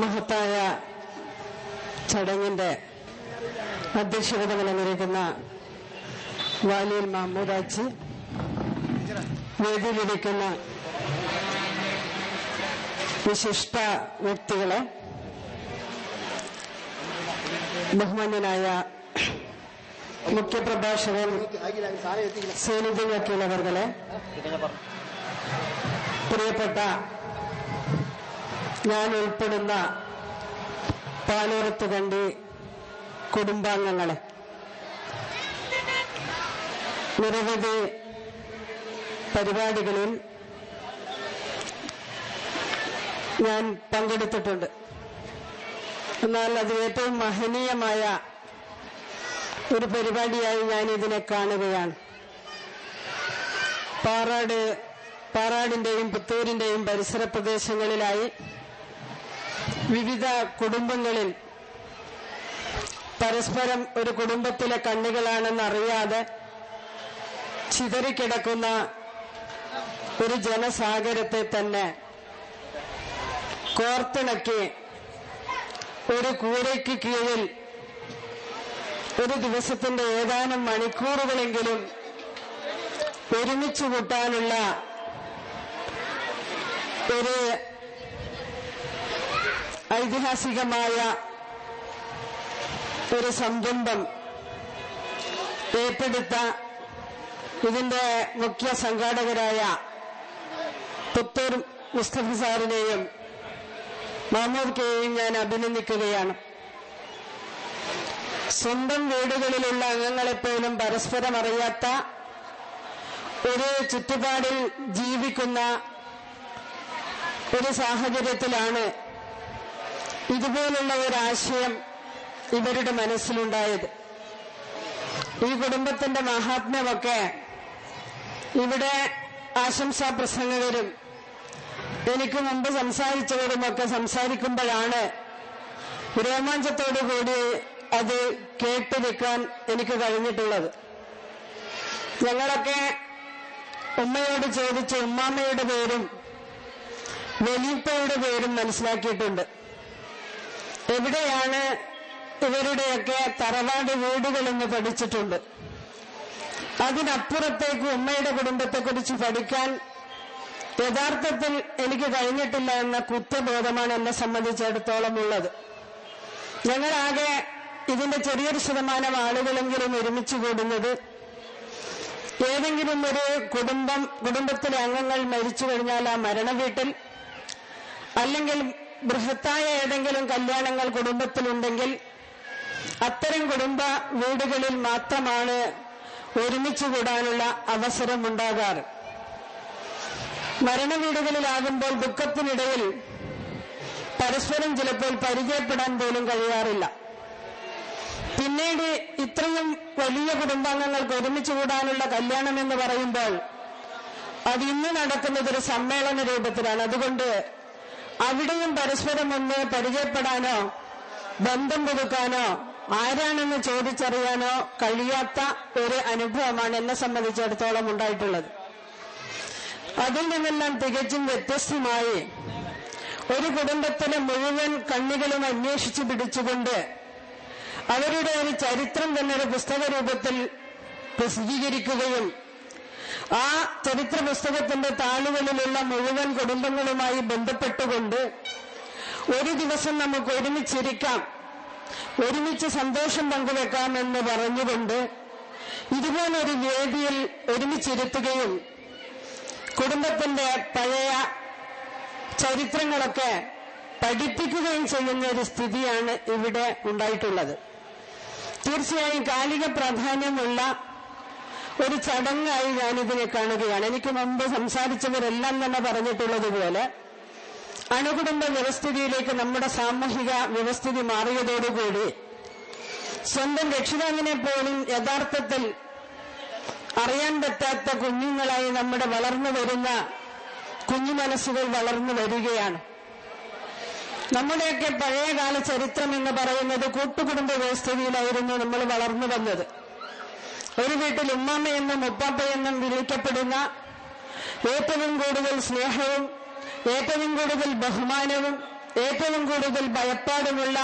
മഹത്തായ ചടങ്ങിന്റെ അധ്യക്ഷത വളർന്നിരിക്കുന്ന വാലിയിൽ മഹമ്മൂദാച്ചി വേദിയിലിരിക്കുന്ന വിശിഷ്ട വ്യക്തികളെ ബഹുമാന്യനായ മുഖ്യപ്രഭാഷകൻ സേനിധിയാക്കിയുള്ളവർകളെ പ്രിയപ്പെട്ട ഞാൻ ഉൾപ്പെടുന്ന പാലോരത്ത് കണ്ടി കുടുംബാംഗങ്ങളെ. നിരവധി പരിപാടികളിൽ ഞാൻ പങ്കെടുത്തിട്ടുണ്ട്. എന്നാൽ അത് ഏറ്റവും മഹനീയമായ ഒരു പരിപാടിയായി ഞാൻ ഇതിനെ കാണുകയാണ്. പാറാട് പാറാടിന്റെയും പുത്തൂരിന്റെയും പരിസര പ്രദേശങ്ങളിലായി വിവിധ കുടുംബങ്ങളിൽ പരസ്പരം ഒരു കുടുംബത്തിലെ കണ്ണുകളാണെന്നറിയാതെ ചിതറിക്കിടക്കുന്ന ഒരു ജനസാഗരത്തെ തന്നെ കോർത്തിണക്കി ഒരു കൂരയ്ക്ക് കീഴിൽ ഒരു ദിവസത്തിന്റെ ഏതാനും മണിക്കൂറുകളെങ്കിലും ഒരുമിച്ച് കൂട്ടാനുള്ള ഒരു ഐതിഹാസികമായ ഒരു സംരംഭം ഏറ്റെടുത്ത ഇതിന്റെ മുഖ്യ സംഘാടകരായ പുത്തൂർ മുസ്തഫ സാറിനെയും മഹമ്മൂദ് കെയെയും ഞാൻ അഭിനന്ദിക്കുകയാണ്. സ്വന്തം വീടുകളിലുള്ള അംഗങ്ങളെപ്പോലും പരസ്പരം അറിയാത്ത ഒരു ചുറ്റുപാടിൽ ജീവിക്കുന്ന ഒരു സാഹചര്യത്തിലാണ് ഇതുപോലുള്ള ഒരാശയം ഇവരുടെ മനസ്സിലുണ്ടായത്. ഈ കുടുംബത്തിന്റെ മഹാത്മ്യമൊക്കെ ഇവിടെ ആശംസാ പ്രസംഗകരും എനിക്ക് മുമ്പ് സംസാരിച്ചവരുമൊക്കെ സംസാരിക്കുമ്പോഴാണ് കൂടി അത് കേട്ടു നിൽക്കാൻ എനിക്ക് കഴിഞ്ഞിട്ടുള്ളത്. ഞങ്ങളൊക്കെ ഉമ്മയോട് ചോദിച്ച ഉമ്മാമ്മയുടെ പേരും വെലീപ്പയുടെ പേരും മനസ്സിലാക്കിയിട്ടുണ്ട്. എവിടെയാണ് ഇവരുടെയൊക്കെ തറവാട് വീടുകളെന്ന് പഠിച്ചിട്ടുണ്ട്. അതിനപ്പുറത്തേക്ക് ഉമ്മയുടെ കുടുംബത്തെക്കുറിച്ച് പഠിക്കാൻ യഥാർത്ഥത്തിൽ എനിക്ക് കഴിഞ്ഞിട്ടില്ല എന്ന കുറ്റബോധമാണ് എന്നെ സംബന്ധിച്ചിടത്തോളം ഉള്ളത്. ഞങ്ങളാകെ ഇതിന്റെ ചെറിയൊരു ശതമാനം ആളുകളെങ്കിലും ഒരുമിച്ച് കൂടുന്നത് ഏതെങ്കിലും ഒരു കുടുംബം കുടുംബത്തിലെ അംഗങ്ങൾ മരിച്ചു കഴിഞ്ഞാൽ ആ മരണ വീട്ടിൽ അല്ലെങ്കിൽ ബൃഹത്തായ ഏതെങ്കിലും കല്യാണങ്ങൾ കുടുംബത്തിലുണ്ടെങ്കിൽ അത്തരം കുടുംബ വീടുകളിൽ മാത്രമാണ് ഒരുമിച്ച് കൂടാനുള്ള അവസരമുണ്ടാകാറ് മരണ വീടുകളിലാകുമ്പോൾ ദുഃഖത്തിനിടയിൽ പരസ്പരം ചിലപ്പോൾ പരിചയപ്പെടാൻ പോലും കഴിയാറില്ല. പിന്നീട് ഇത്രയും വലിയ കുടുംബാംഗങ്ങൾക്ക് ഒരുമിച്ച് കൂടാനുള്ള കല്യാണം എന്ന് പറയുമ്പോൾ അത് ഇന്ന് നടക്കുന്നത് ഒരു സമ്മേളന രൂപത്തിലാണ്. അതുകൊണ്ട് അവിടെയും പരസ്പരം ഒന്ന് പരിചയപ്പെടാനോ ബന്ധം പുതുക്കാനോ ആരാണെന്ന് ചോദിച്ചറിയാനോ കഴിയാത്ത ഒരു അനുഭവമാണ് എന്നെ സംബന്ധിച്ചിടത്തോളം ഉണ്ടായിട്ടുള്ളത്. അതിൽ നിന്നെല്ലാം തികച്ചും വ്യത്യസ്തമായി ഒരു കുടുംബത്തിലെ മുഴുവൻ കണ്ണികളും അന്വേഷിച്ചു പിടിച്ചുകൊണ്ട് അവരുടെ ഒരു ചരിത്രം തന്നെ ഒരു പുസ്തക രൂപത്തിൽ പ്രസിദ്ധീകരിക്കുകയും ആ ചരിത്ര പുസ്തകത്തിന്റെ താളുകളിലുള്ള മുഴുവൻ കുടുംബങ്ങളുമായി ബന്ധപ്പെട്ടുകൊണ്ട് ഒരു ദിവസം നമുക്ക് ഒരുമിച്ചിരിക്കാം. ഒരുമിച്ച് സന്തോഷം പങ്കുവെക്കാം എന്ന് പറഞ്ഞുകൊണ്ട് ഇതുപോലൊരു വേദിയിൽ ഒരുമിച്ചിരുത്തുകയും കുടുംബത്തിന്റെ പഴയ ചരിത്രങ്ങളൊക്കെ പഠിപ്പിക്കുകയും ചെയ്യുന്ന ഒരു സ്ഥിതിയാണ് ഇവിടെ ഉണ്ടായിട്ടുള്ളത്. തീർച്ചയായും കാലിക പ്രാധാന്യമുള്ള ഒരു ചടങ്ങായി ഞാനിതിനെ കാണുകയാണ്. എനിക്ക് മുമ്പ് സംസാരിച്ചവരെല്ലാം തന്നെ പറഞ്ഞിട്ടുള്ളതുപോലെ അണുകുടുംബ വ്യവസ്ഥിതിയിലേക്ക് നമ്മുടെ സാമൂഹിക വ്യവസ്ഥിതി മാറിയതോടുകൂടി സ്വന്തം രക്ഷിതാവിനെ പോലും യഥാർത്ഥത്തിൽ അറിയാൻ പറ്റാത്ത കുഞ്ഞുങ്ങളായി നമ്മുടെ വളർന്നു വരുന്ന കുഞ്ഞു മനസ്സുകൾ വളർന്നു വരികയാണ്. നമ്മുടെയൊക്കെ പഴയകാല ചരിത്രം എന്ന് പറയുന്നത് കൂട്ടുകുടുംബ വ്യവസ്ഥിതിയിലായിരുന്നു നമ്മൾ വളർന്നു വന്നത്. ഒരു വീട്ടിൽ ഉമ്മാമ്മയെന്നും ഉപ്പാപ്പയെന്നും വിളിക്കപ്പെടുന്ന ഏറ്റവും കൂടുതൽ സ്നേഹവും ഏറ്റവും കൂടുതൽ ബഹുമാനവും ഏറ്റവും കൂടുതൽ ഭയപ്പാടുമുള്ള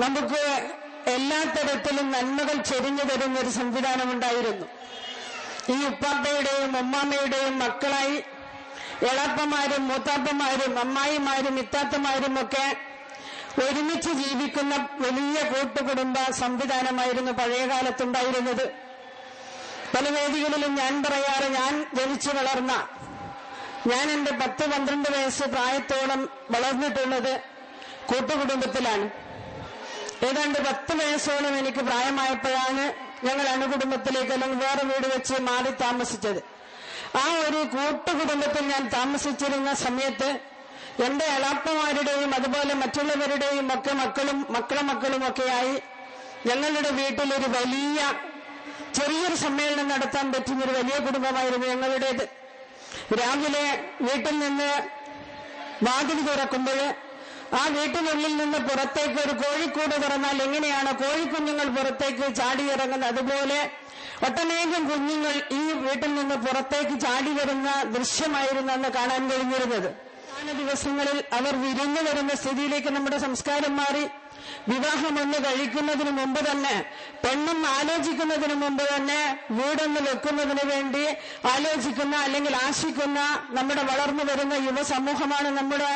നമുക്ക് എല്ലാ തരത്തിലും നന്മകൾ ചെരിഞ്ഞു തരുന്ന ഒരു സംവിധാനമുണ്ടായിരുന്നു ഈ ഉപ്പാപ്പയുടെയും ഉമ്മാമ്മയുടെയും മക്കളായി എളപ്പമാരും മൂത്താപ്പമാരും അമ്മായിമാരും ഇത്താത്തമാരും ഒക്കെ ഒരുമിച്ച് ജീവിക്കുന്ന വലിയ കൂട്ടുകുടുംബ സംവിധാനമായിരുന്നു പഴയകാലത്തുണ്ടായിരുന്നത്. പല വേദികളിലും ഞാൻ പറയാറ് ഞാൻ ജനിച്ചു വളർന്ന ഞാൻ എന്റെ പത്ത് പന്ത്രണ്ട് വയസ്സ് പ്രായത്തോളം വളർന്നിട്ടുള്ളത് കൂട്ടുകുടുംബത്തിലാണ്. ഏതാണ്ട് പത്ത് വയസ്സോളം എനിക്ക് പ്രായമായപ്പോഴാണ് ഞങ്ങൾ അണുകുടുംബത്തിലേക്ക് അല്ലെങ്കിൽ വേറെ വീട് വെച്ച് മാറി താമസിച്ചത്. ആ ഒരു കൂട്ടുകുടുംബത്തിൽ ഞാൻ താമസിച്ചിരുന്ന സമയത്ത് എന്റെ അളാപ്പമാരുടെയും അതുപോലെ മറ്റുള്ളവരുടെയും ഒക്കെ മക്കളും മക്കളെ മക്കളും ഒക്കെയായി ഞങ്ങളുടെ വീട്ടിലൊരു വലിയ ചെറിയൊരു സമ്മേളനം നടത്താൻ പറ്റുന്ന ഒരു വലിയ കുടുംബമായിരുന്നു ഞങ്ങളുടേത്. രാവിലെ വീട്ടിൽ നിന്ന് വാതിൽ തുറക്കുമ്പോൾ ആ വീട്ടിനുള്ളിൽ നിന്ന് പുറത്തേക്ക് ഒരു കോഴിക്കൂട് തുറന്നാൽ എങ്ങനെയാണ് കോഴിക്കുഞ്ഞുങ്ങൾ പുറത്തേക്ക് ചാടിയിറങ്ങുന്നത്? അതുപോലെ ഒട്ടനേകം കുഞ്ഞുങ്ങൾ ഈ വീട്ടിൽ നിന്ന് പുറത്തേക്ക് ചാടി വരുന്ന ദൃശ്യമായിരുന്നു അന്ന് കാണാൻ കഴിഞ്ഞിരുന്നത്. അവസാന ദിവസങ്ങളിൽ അവർ വിരിഞ്ഞു വരുന്ന സ്ഥിതിയിലേക്ക് നമ്മുടെ സംസ്കാരം മാറി. വിവാഹം ഒന്ന് കഴിക്കുന്നതിന് മുമ്പ് തന്നെ പെണ്ണും ആലോചിക്കുന്നതിന് മുമ്പ് തന്നെ വീടൊന്ന് വെക്കുന്നതിന് വേണ്ടി ആലോചിക്കുന്ന അല്ലെങ്കിൽ ആശിക്കുന്ന നമ്മുടെ വളർന്നു വരുന്ന യുവസമൂഹമാണ് നമ്മുടെ